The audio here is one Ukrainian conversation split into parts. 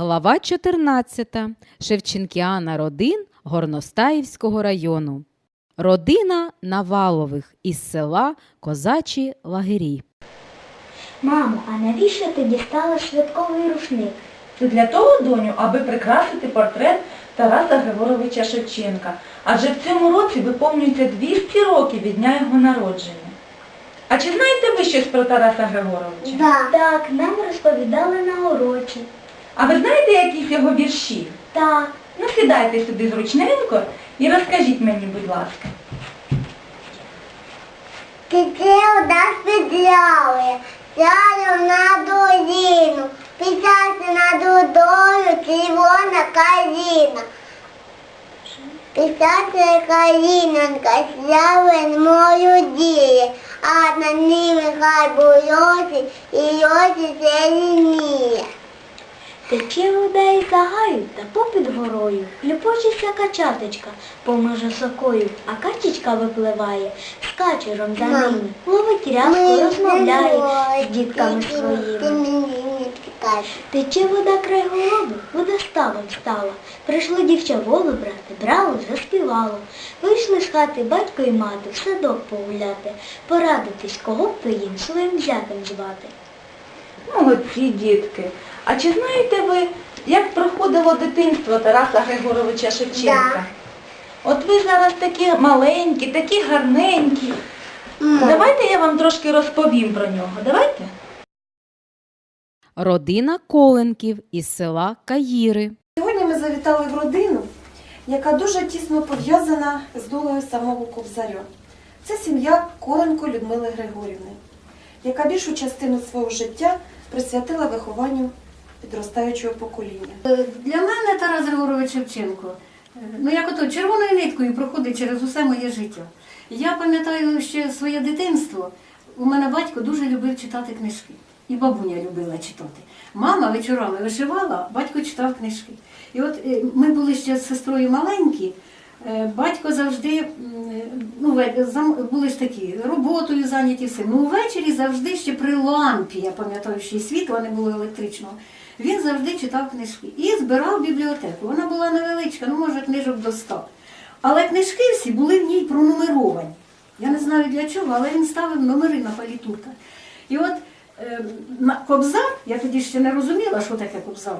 Глава 14. Шевченкіана родин Горностаївського району. Родина Навалових із села Козачі Лагері. Мамо, а навіщо ти дістала швидковий рушник? Це для того, доню, аби прикрасити портрет Тараса Григоровича Шевченка. Адже в цьому році виповнюється 200 років від дня його народження. А чи знаєте ви щось про Тараса Григоровича? Да. Так, нам розповідали на уроці. А ви знаєте якісь його вірші? Так, Ну, сідайте сюди зручненько і розкажіть мені, будь ласка. Тече вода підляли, сяду на долину, писати над водою червона каліна. Писати калінонька, славен мою діє, а на ними хай бойоці і йоці зеленіє. Тече вода із загаю та попід горою. Кліпочеться качаточка поможе сокою, а качечка випливає з качером за ними. Ловить рязку, розмовляє з дітками своїми. Тече вода край голоби, вода ставом стала. Прийшло дівча волу брати, брало, заспівало. Вийшли з хати батько і мати, в садок погуляти, порадитись, кого б то їм своїм зятем звати. Молодці, дітки. А чи знаєте ви, як проходило дитинство Тараса Григоровича Шевченка? От ви зараз такі маленькі, такі гарненькі. Давайте я вам трошки розповім про нього. Давайте? Родина Коленків із села Каїри. Сьогодні ми завітали в родину, яка дуже тісно пов'язана з долею самого Кобзаря. Це сім'я Коленко Людмили Григорівни, яка більшу частину свого життя присвятила вихованню підростаючого покоління. Для мене Тарас Григорович Шевченко, е, ну як ото червоною ниткою проходить через усе моє життя. Я пам'ятаю ще своє дитинство. У мене батько дуже любив читати книжки. І бабуня любила читати. Мама вечорами вишивала, батько читав книжки. І от е, ми були ще з сестрою маленькі. Е, Батько завжди, ну, були ж такі, роботою зайняті все. Ну, ввечері завжди ще при лампі, я пам'ятаю, ще світла не було електричного. Він завжди читав книжки і збирав бібліотеку. Вона була невеличка, ну може книжок до 100. Але книжки всі були в ній пронумеровані. Я не знаю для чого, але він ставив номери на палітурках. І от е, на кобзар, я тоді ще не розуміла, що таке кобзар,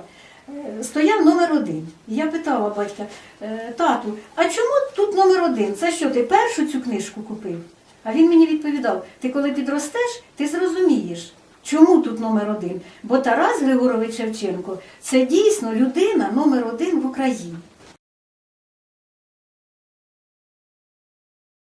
стояв номер один. Я питала батька, «Е, тату, а чому тут номер один? Це що, ти першу цю книжку купив? А він мені відповідав: ти коли підростеш, ти зрозумієш. Чому тут номер один? Бо Тарас Григорович Шевченко це дійсно людина номер один в Україні.